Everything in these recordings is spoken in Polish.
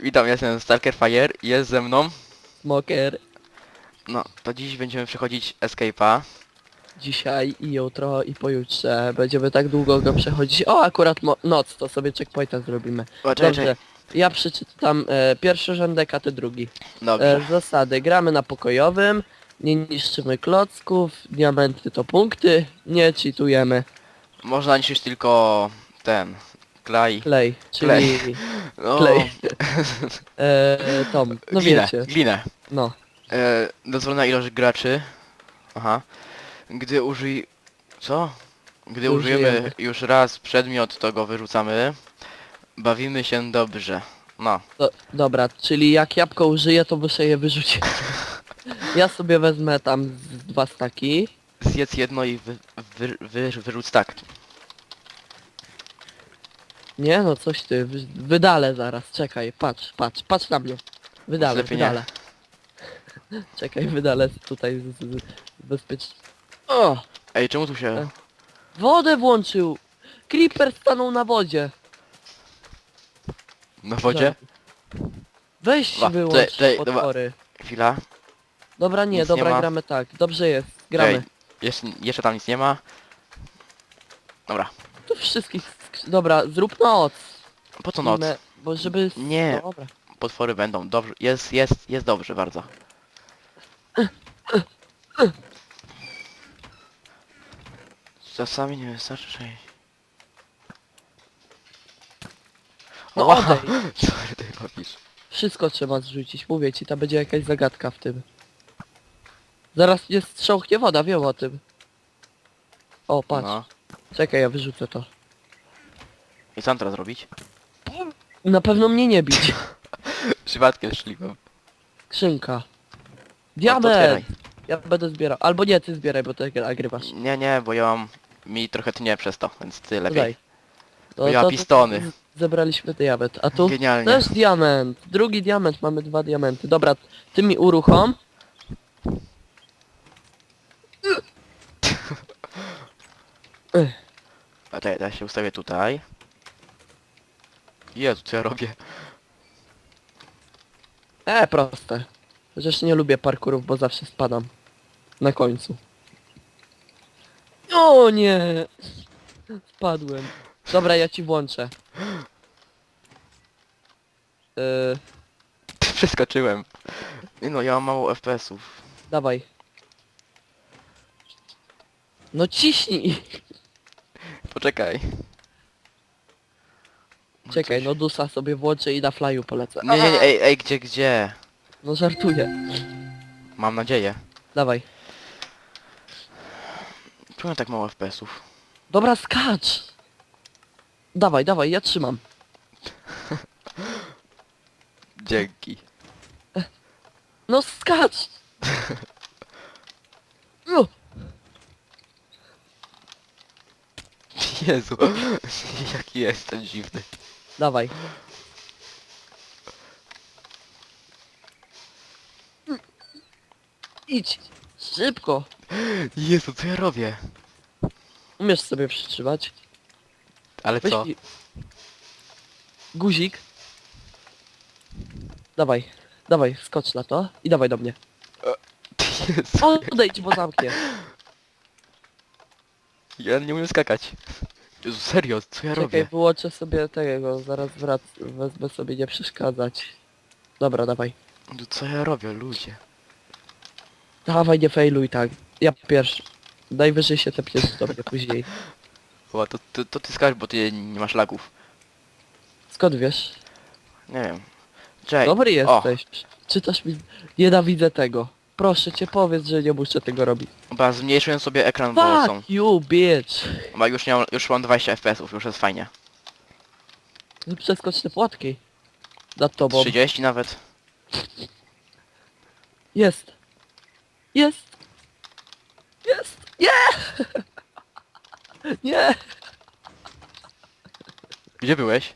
Witam, jestem Stalker Fire i jest ze mną. Smoker No, to dziś będziemy przechodzić Escape'a. dzisiaj i jutro i pojutrze będziemy tak długo go przechodzić. O, akurat mo- noc, to sobie checkpointa zrobimy. O, czekaj, Dobrze, czekaj. ja przeczytam e, pierwszy rządek, a ty drugi. Dobrze. E, zasady, gramy na pokojowym, nie niszczymy klocków, diamenty to punkty, nie cheatujemy. Można niszczyć tylko ten... Klej. Klej, czyli Klej. No, klej. e, Tom, no glinę, wiecie, glinę. no. E, dozwolona ilość graczy. Aha. Gdy użyj... Co? Gdy użyjemy Użyjemy. już raz przedmiot, to go wyrzucamy. Bawimy się dobrze. No. Do, dobra, czyli jak jabłko użyję, to muszę je wyrzucić. Ja sobie wezmę tam z dwa staki. Zjedz jedno i wy, wy, wy, wyrzuć tak. Nie no, coś ty, wy- wydalę zaraz, czekaj, patrz, patrz, patrz na mnie. Wydalę, Lepiej nie. wydalę. Czekaj, wydalę tutaj z, z, z bezpiecz... O! Ej, czemu tu się... E. Wodę włączył! Creeper stanął na wodzie. Na wodzie? Weź Wa- wyłącz tutaj- tutaj, dobra. potwory. Chwila. Dobra, nie, Nic nie dobra, ma. gramy tak. Dobrze jest, gramy. Ej, jeszcze, jeszcze tam nic nie ma. Dobra. Tu wszystkich... sk- Dobra, zrób noc. Po co noc? Bo żeby... Nie. Dobra. Potwory będą. Dobrze. Jest, jest, jest dobrze bardzo. Czasami nie wystarczy przejść. No odejdź. Co ty robisz? Wszystko trzeba zrzucić, mówię ci, tam będzie jakaś zagadka w tym. Zaraz nie strząchnie woda, wiem o tym. O, patrz. No. Czekaj, ja wyrzucę to. I co mam teraz robić? Na pewno mnie nie bić. Przypadkiem szliłem. Skrzynka. No Diament! ja będę zbierał. Albo nie, ty zbieraj, bo ty nagrywasz. Nie, nie, bo ja mam... Mi trochę tnie przez to, więc ty lepiej. Daj. Bo ja pistony. z- Zebraliśmy diament. A tu Genialnie. też diament. Drugi diament, mamy dwa diamenty. Dobra, ty mi uruchom. A te, ja się ustawię tutaj. Jezu, co ja robię? E, proste. Chociaż nie lubię parkurów, bo zawsze spadam. Na końcu. O nie! Spadłem. Dobra, ja ci włączę. Yy, Przeskoczyłem. Nie no, ja mam mało FPS-ów. dawaj. No ciśnij! Poczekaj. Czekaj, no dusa sobie włączę i na flyu polecę. Nie, nie, nie, ej, ej, gdzie, gdzie? No żartuję. Mam nadzieję. Dawaj. Czemu tak mało FPS-ów? Dobra, skacz! Dawaj, dawaj, ja trzymam. Dzięki. No skacz! No, Jezu, jaki jestem dziwny. Dawaj. Idź! Szybko! Jezu, co ja robię? Umiesz sobie przytrzymać? Ale Weź co? mi- Guzik. Dawaj, dawaj, skocz na to i dawaj do mnie. Jezu, Odejdź, bo zamknie. ja nie umiem skakać. Jezu, serio, co ja Czekaj, robię? wyłączę sobie tego, zaraz wrac wezmę sobie nie przeszkadzać. Dobra, dawaj. Jezu, Co ja robię, ludzie? Dawaj, nie failuj tak. Ja pierwszy. Najwyżej się tepniesz do mnie później. O, to, to, to ty skacz, bo ty nie masz lagów. Skąd wiesz? Nie wiem. Czekaj. Dobry jesteś. Czytasz mi... Nienawidzę tego. Proszę cię powiedz, że nie muszę tego robić. Chyba zmniejszyłem sobie ekran, bo są... Fuck you, bitch! Chyba już, nie mam, już mam 20 FPS-ów, już jest fajnie. No Przeskocz te płatki. Nad tobą. 30 nawet. Jest. Jest. Jest. Nie! Nie! Gdzie byłeś?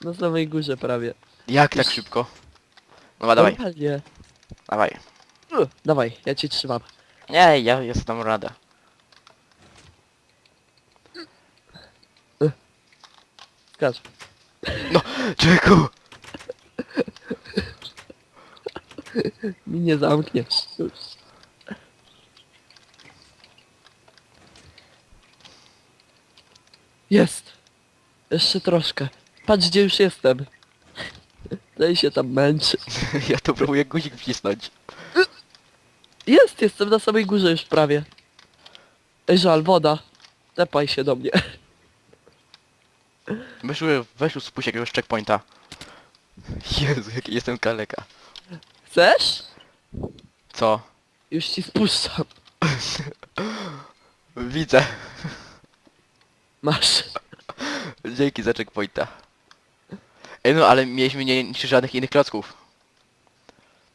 Na samej górze prawie. Jak tak szybko? No dawaj, Normalnie. dawaj. Dawaj, ja cię trzymam. Nie, ja jest dam radę. Skacz. Czeku! Mi nie zamkniesz. Już. Jest. Jeszcze troszkę. Patrz gdzie już jestem. Daj się tam męczy. ja tu próbuję guzik wcisnąć. Jest, jestem na samej górze już prawie. Ej, żal, woda. Tepaj się do mnie. Weź, weź już spuść jakiegoś checkpointa. Jezu, jaki jestem kaleka. Chcesz? Co? Już ci spuszczam. Widzę. Masz. Dzięki za checkpointa. Ej no, ale mieliśmy nie niszczyć żadnych innych klocków.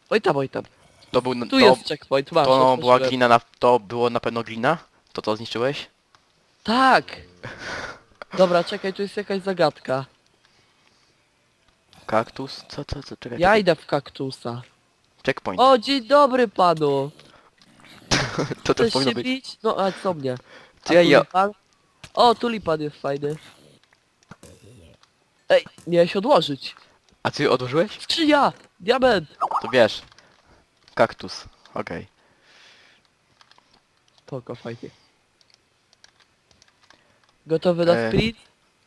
Oj tam, oj tam. To był... Tu to, jest checkpoint, masz. to była otworzyłem. glina na... To było na pewno glina? To co zniszczyłeś? Tak! Dobra, czekaj, tu jest jakaś zagadka. Kaktus? Co, co, co? Czekaj. Ja czekaj. idę w kaktusa. Checkpoint. O, dzień dobry panu! to też Chcesz powinno się być. bić? No, a co mnie? To ja, ja... tulipan? O, tulipan jest fajny. Ej, miałeś odłożyć. A ty odłożyłeś? Skrzynia! Diament! To wiesz. Kaktus. Okej. Spoko, fajnie. Gotowy na E. sprint?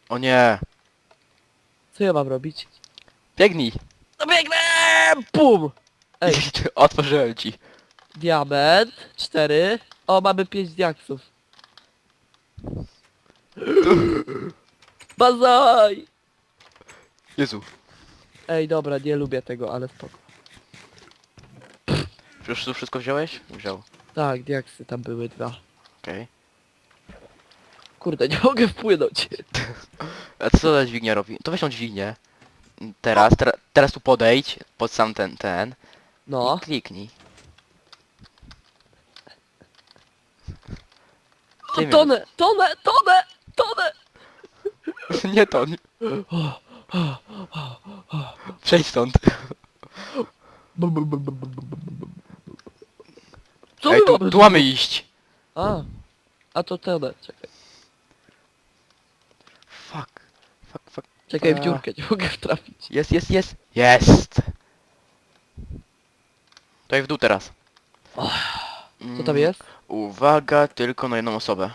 O nie. Co ja mam robić? Biegnij. No biegnę! Pum! Ej, Otworzyłem ci. diament. Cztery. O, mamy pięć diaksów. Bazaj! Jezu. Ej, dobra, nie lubię tego, ale spoko. Już tu wszystko wziąłeś? Wziął. Tak, diaksy tam były dwa. Okej. Kurde, nie mogę wpłynąć. A co ta dźwignia robi? To weź tą dźwignię. Teraz, tera, teraz tu podejdź pod sam ten, ten. No. I kliknij. O, Ty tonę, tonę, tonę, tonę! Nie to. Przejdź stąd. Co Ej, my tu, mamy tu mamy iść. A, a to tonę, czekaj. Fuck. Fuck, fuck. Czekaj, w A. dziurkę, nie mogę trafić. Jest, jest, jest. Jest. To i w dół teraz. Co tam jest? Uwaga, tylko na jedną osobę.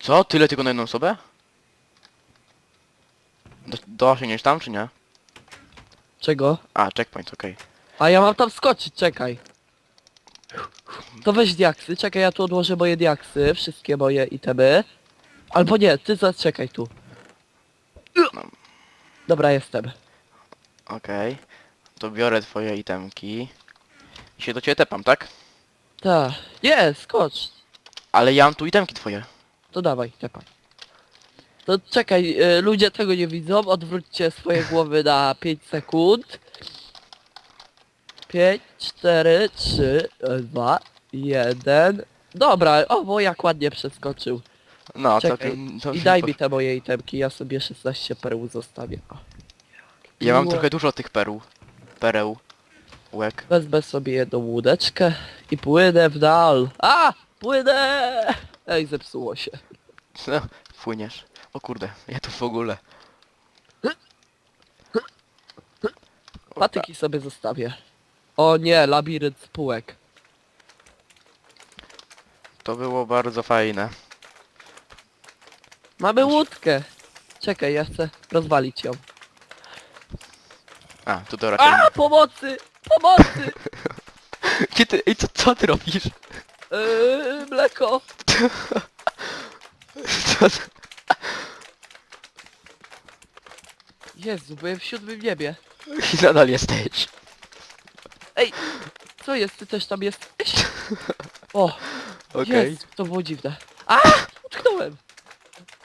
Co? Tyle tylko na jedną osobę? Do, dosięgniesz tam, czy nie? Czego? A, checkpoint, okej. A ja mam tam skoczyć, czekaj. To weź diaksy, czekaj, ja tu odłożę moje diaksy, wszystkie moje itemy. Albo nie, ty zaczekaj tu. Dobra, jestem. Okej. To biorę twoje itemki. I się do ciebie tepam, tak? Tak. Nie, skocz. Ale ja mam tu itemki twoje. To dawaj, tepaj. To czekaj, y, ludzie tego nie widzą, odwróćcie swoje głowy na 5 sekund. 5, 4, 3, 2, 1. Dobra, o, bo jak ładnie przeskoczył. No, Czekaj, całkiem... całkiem I daj mi te moje itemki, ja sobie 16 pereł zostawię. O. Ja mam trochę dużo tych pereł. Pereł. Łek. Wezmę sobie jedną łódeczkę i płynę w dal. A! Płynę! Ej, zepsuło się. No, płyniesz. O kurde, ja tu w ogóle. O, Patyki sobie zostawię. O nie, labirynt spółek. To było bardzo fajne. Mamy łódkę. Czekaj, ja chcę rozwalić ją. A, tu to raczej... A, pomocy! Pomocy! Gdzie ty... Ej, co, co ty robisz? Yy, mleko! Co ty... Jezu, byłem w siódmym niebie. I nadal jesteś. Ej, co jest? Ty też tam jesteś? O, Okej. Jezu, to było dziwne. A! Utknąłem!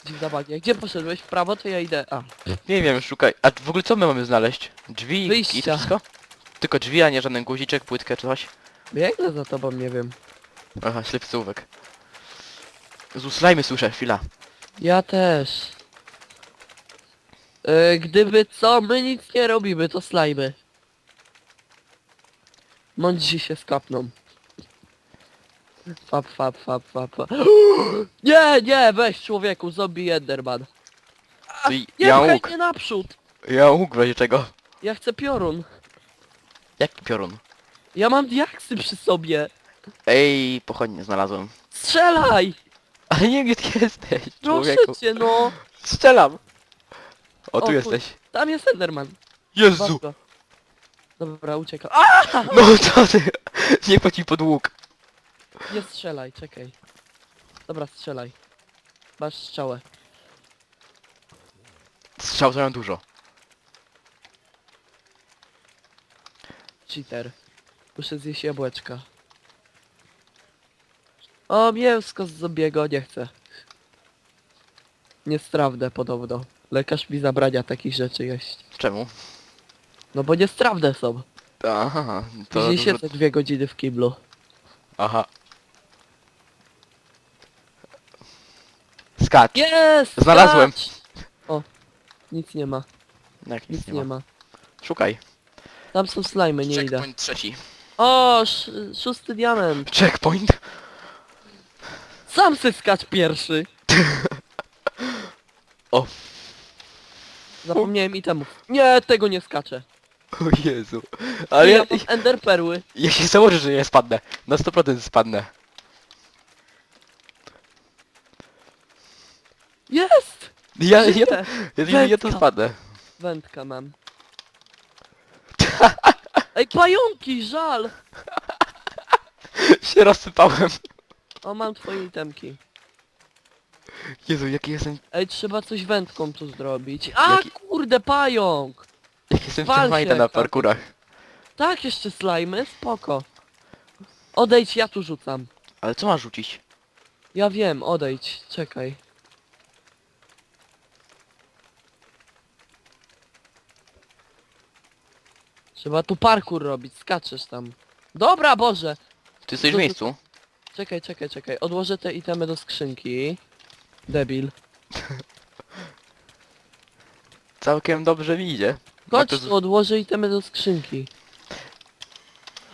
Dziwna magia. Gdzie poszedłeś? W prawo, to ja idę. A, Nie wiem, szukaj. A w ogóle co my mamy znaleźć? Drzwi i Wyjścia. to wszystko? Tylko drzwi, a nie żaden guziczek, płytkę czy coś? biegnę za tobą, nie wiem. Aha, ślepcówek. Zuslajmy słyszę, chwila. Ja też. Yy, gdyby co, my nic nie robimy, to slajmy. Mądrzy się skapną. Fap, fap, fap, fap, fap. Nie, nie, weź człowieku, zombie Enderman. A, Ty, nie ja łuk. mnie naprzód. Ja łuk w razie czego. Ja chcę piorun. Jak piorun? Ja mam diaksy przy sobie. Ej, pochodnie znalazłem. Strzelaj! Ale nie wiem gdzie ty jesteś, Proszę człowieku. cię, no. Strzelam! O, tu O, jesteś. Tam jest Enderman. Jezu! Bardzo. Dobra, uciekam. No co ty? Nie chodź mi pod łuk. Nie strzelaj, czekaj. Dobra, strzelaj. Masz strzałę. Strzał to dużo. Cheater. Muszę zjeść jabłeczka. O, mięsko z zombiego, nie chcę. Niestrawne podobno. Lekarz mi zabrania takich rzeczy jeść. Czemu? No bo niestrawne są. Aha, to Później siedzę dwie godziny w kiblu. Aha. Skacz. Jest! Znalazłem. skacz! O, nic nie ma, Jak nic nie ma. Szukaj. Tam są slajmy, nie idę. Checkpoint trzeci. O, sz szósty diament. Checkpoint? Sam se skacz pierwszy. O, Zapomniałem itemów. Nie, tego nie skaczę. O Jezu. Ale ja ja, mam ender perły. ja się założę, że ja spadnę. Na 100% spadnę. Jest! Ja, ja, ja, ja, ja to Wędka. spadnę. Wędka mam. Ej, pająki, żal! się rozsypałem. O, mam twoje itemki. Jezu, jaki jestem, Ej, trzeba coś wędką tu zrobić. A, Jaki- kurde, pająk! Jaki jestem Wal się jak na tam. parkurach. Tak, jeszcze slajmy, spoko. Odejdź, ja tu rzucam. Ale co masz rzucić? Ja wiem, odejdź, czekaj. Trzeba tu parkour robić, skaczesz tam. Dobra, Boże! Ty jesteś w miejscu? Czekaj, czekaj, czekaj. Odłożę te itemy do skrzynki. Debil. Całkiem dobrze mi idzie. Chodź to z- tu, odłożę itemy do skrzynki.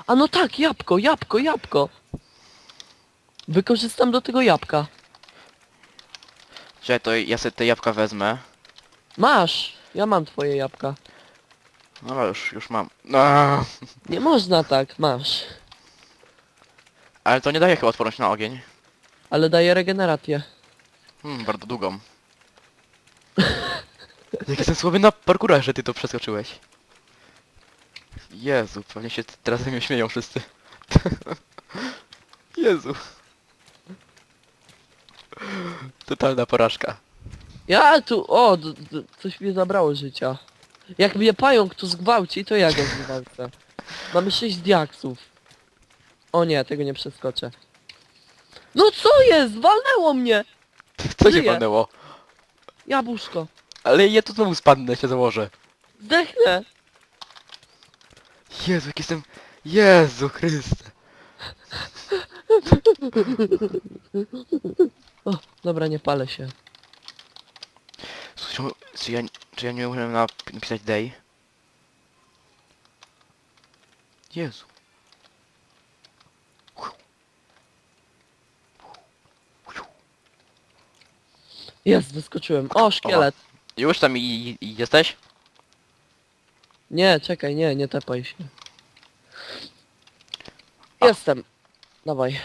A no tak, jabłko, jabłko, jabłko. Wykorzystam do tego jabłka. Czekaj, to ja sobie te jabłka wezmę. Masz! Ja mam twoje jabłka. No już, już mam. Nie można tak, masz. ale to nie daje chyba odporność na ogień. Ale daje regenerację. Hmm, bardzo długą. Jak jestem słaby na parkurach, że ty to przeskoczyłeś. Jezu, pewnie się teraz ze mnie śmieją wszyscy. Jezu. Totalna porażka. Ja tu, o, d, d, coś mi zabrało życia. Jak mnie pająk tu zgwałci, to ja go zgwałcę. Mamy 6 diaksów. O nie, tego nie przeskoczę. No co jest? Walnęło mnie! Co się Żyję. walnęło? Jabłuszko. Ale ja tu znowu spadnę, się założę. Zdechnę! Jezu, jak jestem... Jezu Chryste. O, dobra, nie palę się. Słuchaj, czemu- czy ja, czy ja nie umiem nap- napisać day? Jezu. Jest, wyskoczyłem. O, szkielet. Już tam i, i jesteś? Nie, czekaj, nie, nie tepaj się. A. Jestem. Dawaj.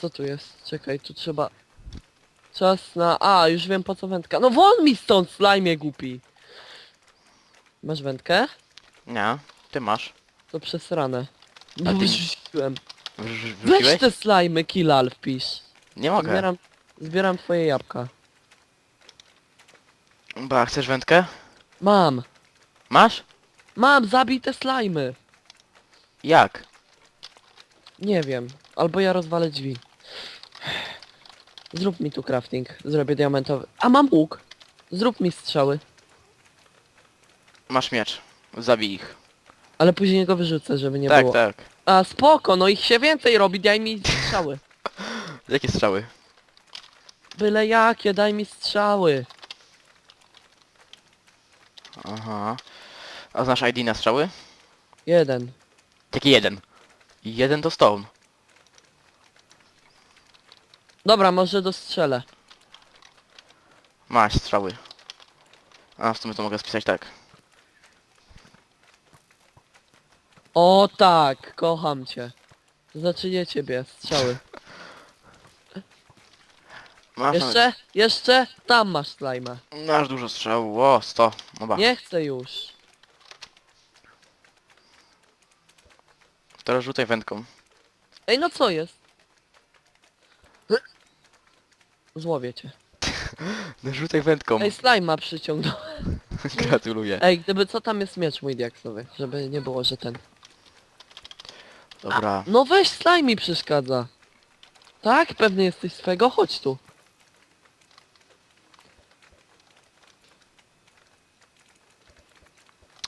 Co tu jest? Czekaj, tu trzeba... Czas na... A, już wiem po co wędka. No won mi stąd, slajmie głupi. Masz wędkę? Nie, ty masz. To przesrane. A ty- Wyrzuciłem. Wrz- Weź Wrzuciłeś? te slajmy, kilal wpisz. Nie mogę. Zbieram, zbieram twoje jabłka. Ba, chcesz wędkę? Mam. Masz? Mam, zabij te slajmy. Jak? Nie wiem. Albo ja rozwalę drzwi. Zrób mi tu crafting. Zrobię diamentowy. A mam łuk. Zrób mi strzały. Masz miecz. Zabij ich. Ale później go wyrzucę, żeby nie tak, było. tak. A spoko, no ich się więcej robi, daj mi strzały. Jakie strzały? Byle jakie, daj mi strzały. Aha. A znasz ID na strzały? Jeden. Jaki jeden? Jeden to stone. Dobra, może dostrzelę. Masz strzały. A w sumie to mogę spisać tak. O tak, kocham cię. Znaczy nie ciebie, strzały. Masz, Jeszcze? Jeszcze? Tam masz slajma. masz dużo strzału. O, 100. Oba. Nie chcę już. Teraz rzucaj wędką. Ej, no co jest? Złowię cię. No rzucaj wędką. Ej, slajma przyciągnął. Gratuluję. Ej, gdyby co tam jest miecz mój diaksowy, żeby nie było, że ten. Dobra. No weź slime mi przeszkadza. Tak? Pewny jesteś swego? Chodź tu.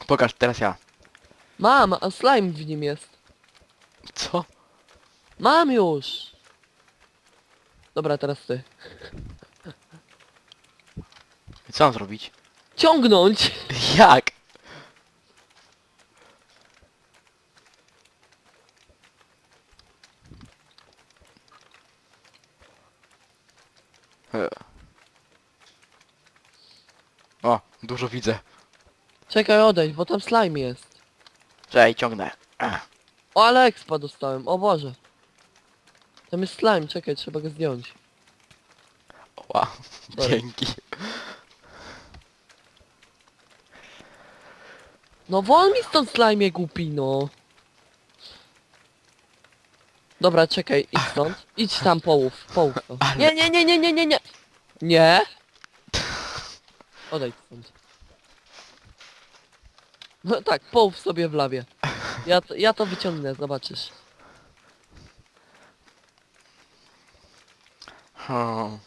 Pokaż, teraz ja. Mam, a slime w nim jest. Co? Mam już. Dobra, teraz ty. Co mam zrobić? Ciągnąć! Jak? E. O, dużo widzę. Czekaj, odejdź, bo tam slime jest. Czekaj, ciągnę. Ech. O, ale expa dostałem, o Boże. Tam jest slime, czekaj, trzeba go zdjąć. Sorry. dzięki. No wol mi stąd slime głupi, no. Dobra, czekaj, idź stąd. Idź tam, połów, połów to. Nie, nie, nie, nie, nie, nie, nie. Nie? Odejdź stąd. No tak, połów sobie w lawie. Ja, to- ja to wyciągnę, zobaczysz. Hmm.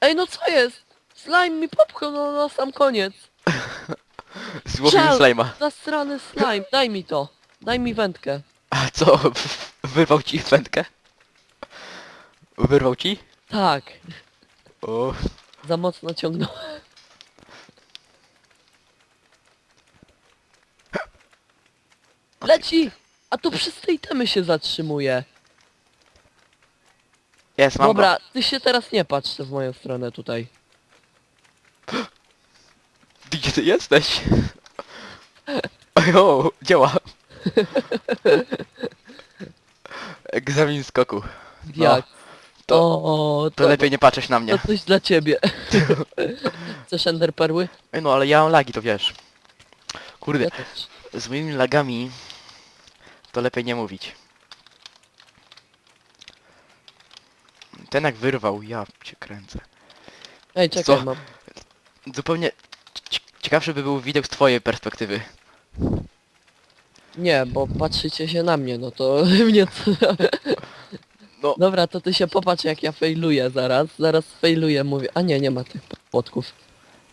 Ej, no co jest? Slime mi popchnął no, na sam koniec. Złowiłem Żal. slajma. Zastrany slime, daj mi to. Daj mi wędkę. A co? Wyrwał ci wędkę? Wyrwał ci? Tak, O, za mocno ciągnął. Leci! A to przez te itemy się zatrzymuje. jest, mam Dobra, ty się teraz nie patrz w moją stronę tutaj. Gdzie ty jesteś? O, działa. Egzamin skoku. No, Jak? to- o, To lepiej nie patrzeć na mnie. To coś dla ciebie. Chcesz ender perły? Ej, No ale ja mam lagi, to wiesz. Kurde, Ja też. z moimi lagami to lepiej nie mówić. Ten jak wyrwał, ja cię kręcę. Ej, czekaj, Co? mam. Zupełnie ci- ciekawszy by był widok z twojej perspektywy. Nie, bo patrzycie się na mnie, no to mnie co... No. Dobra, to ty się popatrz jak ja failuję zaraz. Zaraz failuję, mówię. A nie, nie ma tych płotków.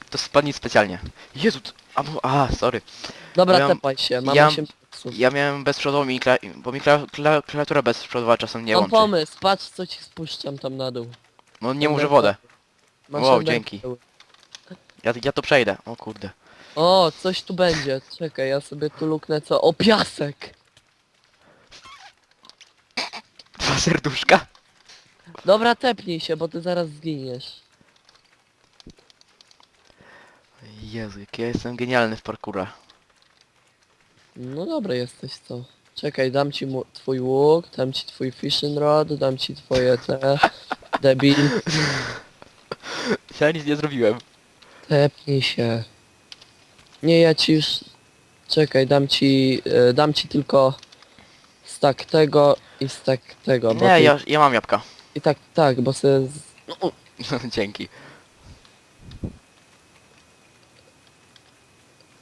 To spadnij specjalnie. Jezu, t- a, bo- a sorry. Dobra, Ja- tepaj się, mam ja- 8 psów. Ja miałem bezprzodową i kla... bo mi kla... Kla... klawiatura bezprzodowa czasem nie Mam łączy. pomysł, patrz co ci spuszczam tam na dół. No nie muszę wodę. Masz Wow, dzięki. Ja, ja to przejdę. O kurde. O, coś tu będzie. Czekaj, ja sobie tu luknę co? O, piasek! Dwa serduszka. Dobra, tepnij się, bo ty zaraz zginiesz. Jezu, jak ja jestem genialny w parkurze. No dobra jesteś, co? Czekaj, dam ci mu twój łuk, dam ci twój fishing rod, dam ci twoje te... Debil. Ja nic nie zrobiłem. Tepnij się. Nie, ja ci już... Czekaj, dam ci... e, dam ci tylko... Stack tego i stack tego, bo Nie, ty... ja, ja mam jabłka. I tak, tak, bo se... Z... Dzięki.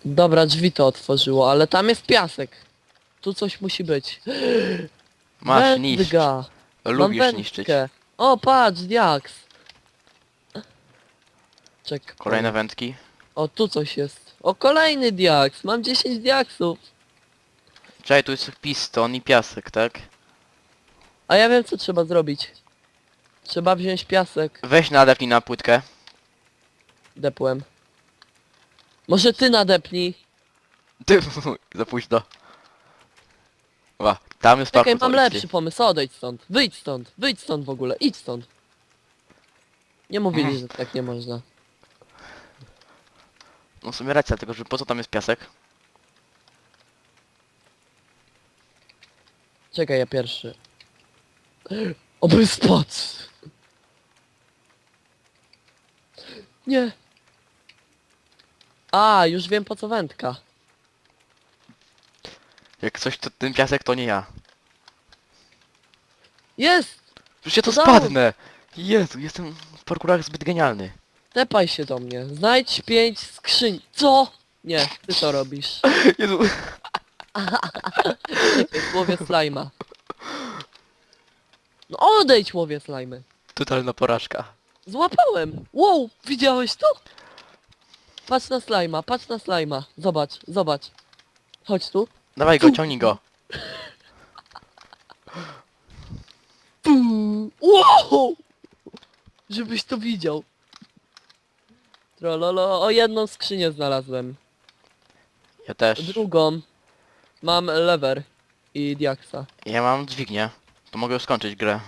Dobra, drzwi to otworzyło, ale tam jest piasek. Tu coś musi być. Masz niszcz. Wędka. Mam Lubisz wędkę. niszczyć. O, patrz, diaks. Czek. Kolejne wędki. O, tu coś jest. O, kolejny diaks. Mam 10 diaksów. Czekaj, tu jest piston i piasek, tak? A ja wiem, co trzeba zrobić. Trzeba wziąć piasek. Weź nadepnij na płytkę. Depłem. Może ty nadepnij. Ty, za późno. Ła, tam jest Czekaj, parkour. mam lepszy pomysł. Odejdź stąd. Wyjdź stąd. Wyjdź stąd w ogóle. Idź stąd. Nie mówili, że tak nie można. No w sumie racja, tylko że po co tam jest piasek? Czekaj, ja pierwszy. Oby spadł! Nie! A, już wiem po co wędka. Jak coś to ten piasek to nie ja. Jest! Już ja to Udało. spadnę! Jezu, jestem w parkurach zbyt genialny. Tepaj się do mnie. Znajdź pięć skrzyń. Co? Nie, ty to robisz. Jezu. Czekaj, łowię slajma. No odejdź łowię slajmy. Totalna porażka. Złapałem! Wow, widziałeś to? Patrz na slajma, patrz na slajma. Zobacz, zobacz. Chodź tu. Dawaj go, ciągnij go. Pum. Wow! Żebyś to widział. Trololo, o jedną skrzynię znalazłem. Ja też. Drugą. Mam lever i diaksa. Ja mam dźwignię. To mogę już skończyć grę.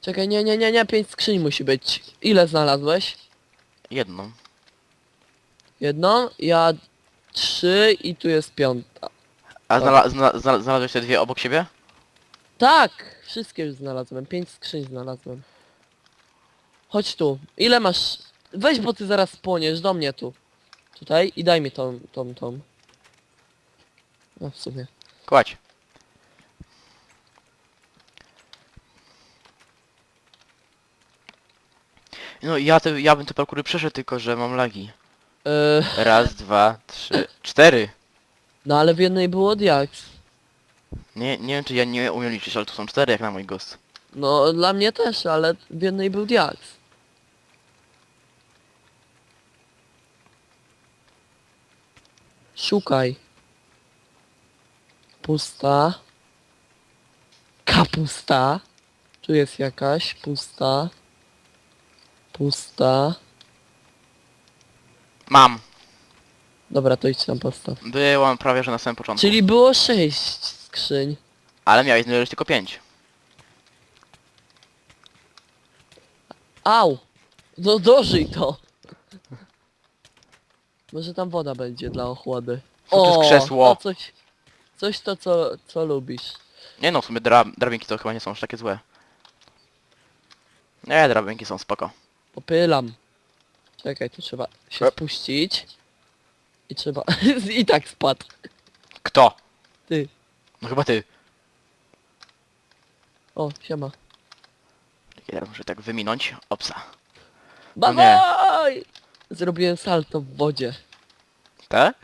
Czekaj, nie, nie, nie, nie, pięć skrzyń musi być. Ile znalazłeś? Jedną. Jedną? Ja trzy i tu jest piąta. A znala zna zna znalazłeś te dwie obok siebie? Tak! Wszystkie już znalazłem. Pięć skrzyń znalazłem. Chodź tu. Ile masz? Weź, bo ty zaraz spłoniesz do mnie tu. Tutaj i daj mi tą, tą, tą. No w sumie. Kładź. No ja, te, ja bym te parkury przeszedł, tylko że mam lagi. Yy, Raz, dwa, trzy, cztery. no ale w jednej było diaks. Nie, nie wiem czy ja nie umiem liczyć, ale tu są cztery jak na mój gust. No dla mnie też, ale w jednej był diaks. Szukaj. Pusta. Kapusta. Tu jest jakaś. Pusta. Pusta. Mam. Dobra, to idź tam postaw. Byłam prawie, że na samym początku. Czyli było sześć skrzyń. Ale miałeś znaleźć tylko pięć. Au! No dożyj to! Może tam woda będzie dla ochłody. Co to jest krzesło? To coś, coś to co, co lubisz. Nie no, w sumie dra drabinki to chyba nie są aż takie złe. Nie, drabinki są spoko. Popylam. Czekaj, tu trzeba się Ep. spuścić. I trzeba... I tak spadł. Kto? Ty. No chyba ty. O, siema. Ja muszę tak wyminąć. Opsa. Dawaj! Zrobiłem salto w wodzie. Tak?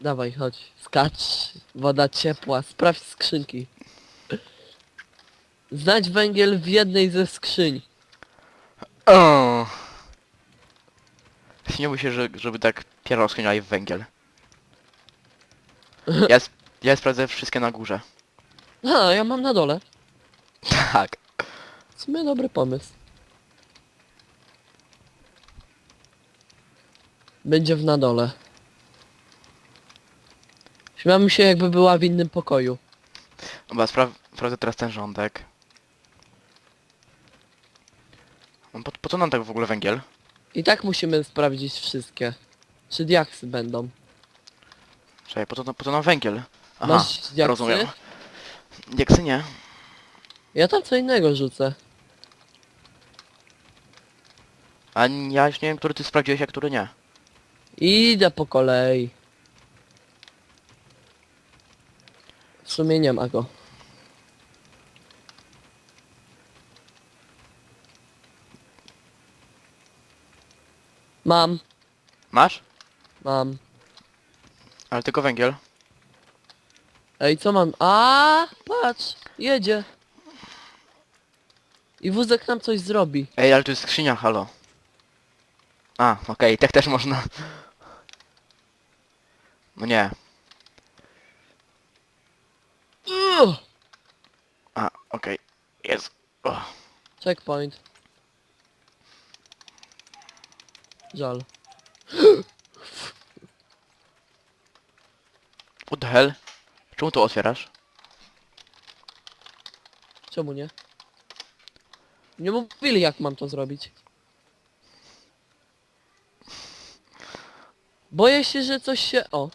Dawaj, chodź. Skacz. Woda ciepła. Sprawdź skrzynki. Znajdź węgiel w jednej ze skrzyń. O. Śniło się, że, żeby tak pierwszą skrzyniali w węgiel. Ja, sp ja sprawdzę wszystkie na górze. A, ja mam na dole. Tak. W sumie dobry pomysł. Będzie w na dole. Śmiałbym się jakby była w innym pokoju. Dobra, spraw sprawdzę teraz ten rządek. No Po, po co nam tak w ogóle węgiel? I tak musimy sprawdzić wszystkie. Czy diaksy będą. Czekaj, po co, po co nam węgiel? Aha, Masz diaksy? rozumiem. Diaksy nie. Ja tam co innego rzucę. A ja już nie wiem, który ty sprawdziłeś, a który nie. Idę po kolei. W sumie nie ma go. Mam, Masz? mam. Ale tylko węgiel. Ej, co mam? A, patrz, jedzie. I wózek nam coś zrobi. Ej, ale tu jest skrzynia, halo. A, okej, tak też można. No nie. Ugh! A, okej. Jest. O. Checkpoint. Lol. What the hell? Czemu to otwierasz? Czemu nie? Nie mówili jak mam to zrobić. Boję się, że coś się... O.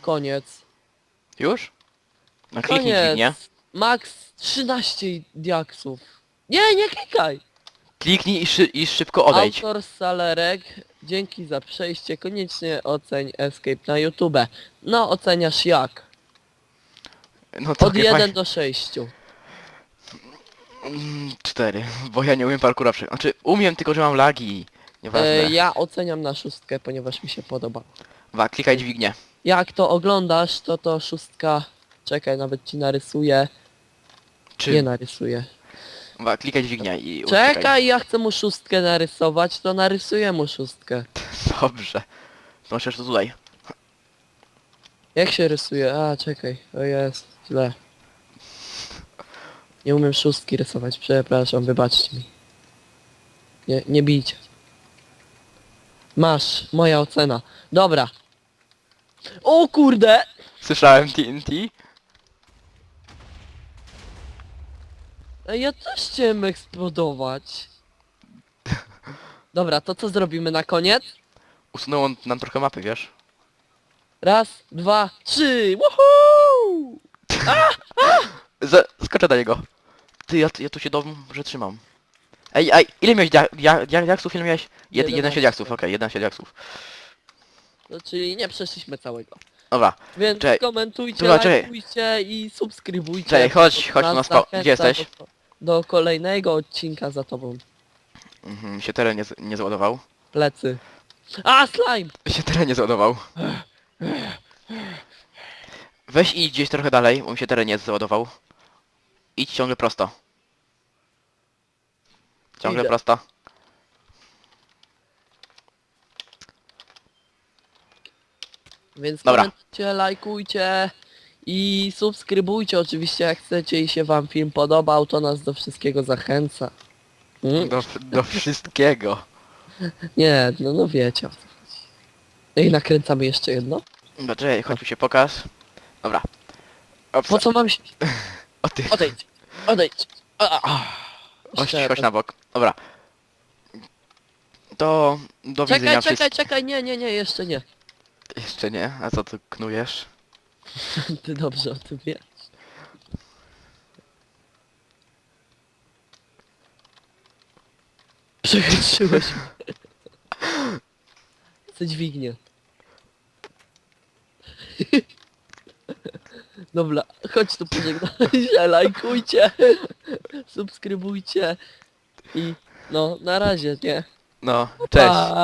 Koniec. Już? No kliknij Koniec. Max 13 diaksów. Nie, nie klikaj! Kliknij i, szy i szybko odejdź. Autor Salerek, dzięki za przejście. Koniecznie oceń Escape na YouTube. No, oceniasz jak? No Od trochę 1 fajnie. do 6. Mm, Cztery, bo ja nie umiem parkura przy... Znaczy, umiem, tylko że mam lagi. Nieważne. E, ja oceniam na szóstkę, ponieważ mi się podoba. Dwa, klikaj dźwignię. Jak to oglądasz, to to szóstka... Czekaj, nawet ci narysuję. Nie narysuję. Dwa, klikaj dźwignię i uciekaj. Czekaj, ja chcę mu szóstkę narysować, to narysuję mu szóstkę. Dobrze. Możesz to tutaj. Jak się rysuje? A, czekaj. O jest, źle. Nie umiem szóstki rysować, przepraszam, wybaczcie mi. Nie, nie bijcie. Masz, moja ocena. Dobra. O kurde! Słyszałem TNT? Ej, Ja też chciałem eksplodować. Dobra, to co zrobimy na koniec? Usunęło nam trochę mapy, wiesz? Raz, dwa, trzy! Woohoo! Z skoczę do niego. Ty, ja, ja tu się dobrze trzymam. Ej, ej, ile miałeś dia dia dia diaksów? Ile miałeś? Jed 11 11. diaksów, okej, 11 diaksów. No czyli nie przeszliśmy całego. Dobra, Więc Czekaj. komentujcie, Dobra, czekaj. lajkujcie i subskrybujcie. Czekaj, chodź, chodź na zachęca Gdzie jesteś? Do, do kolejnego odcinka za tobą. Mhm, się teren nie, z- nie załadował. Plecy. A, slime! Się teren nie załadował. Weź i idź gdzieś trochę dalej, bo mi się teren nie załadował. Idź ciągle prosto. Ciągle Idę. prosto. Więc Dobra. komentujcie, lajkujcie i subskrybujcie oczywiście jak chcecie i się wam film podobał, to nas do wszystkiego zachęca. Mm? Do, do wszystkiego. Nie, no, no wiecie o co chodzi. I nakręcamy jeszcze jedno. Dobra, czekaj, chodź tu się pokaż. Dobra. Ops, Po co mam się... o ty. Odejdź! Odejdź! A, a. Chodź, Jeszcze chodź na bok. Dobra. To do widzenia Czekaj, czekaj, czekaj, nie, nie, nie, jeszcze nie. Jeszcze nie? A co tu knujesz? Ty dobrze o tym wiesz. Przechytrzyłeś mnie. Chcę dźwignię. Dobra, chodź tu pożegnaj się, lajkujcie, subskrybujcie i no, na razie, nie? No, cześć. Pa!